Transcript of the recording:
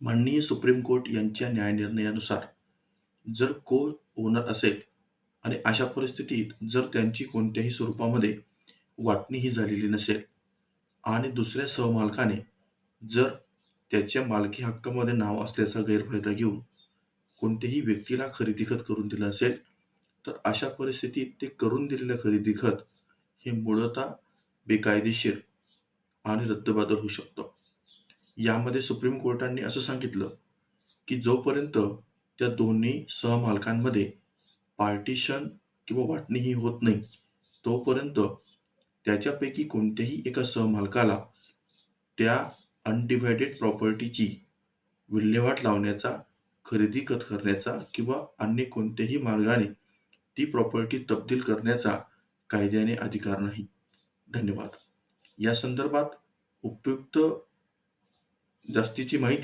माननीय supreme court यांच्या न्यायनिर्णयानुसार जर को ओनर असेल आणि अशा परिस्थितीत जर त्यांची कोणत्याही स्वरूपामध्ये वाटणी ही झालेली नसेल आणि दुसऱ्या सहमालकाने जर त्याच्या मालकी हक्कामध्ये नाव असल्याचा गैरफायदा घेऊन कोणत्याही व्यक्तीला खरेदी खत करून दिलं असेल तर अशा परिस्थितीत ते करून दिलेलं खरेदी खत हे मूळतः बेकायदेशीर आणि रद्दबादल होऊ शकतं. यामध्ये सुप्रीम कोर्टाने असं सांगितलं की जोपर्यंत त्या दोन्ही सहमालकांमध्ये पार्टिशन किंवा वाटणी ही होत नाही तोपर्यंत त्याच्यापैकी कोणत्याही एका सहमालकाला त्या अनडिव्हायडेड प्रॉपर्टीची विल्हेवाट लावण्याचा खरेदी कत करण्याचा किंवा अन्य कोणत्याही मार्गाने ती प्रॉपर्टी तब्दील करण्याचा कायद्याने अधिकार नाही. धन्यवाद. या संदर्भात उपयुक्त जास्तीची माहिती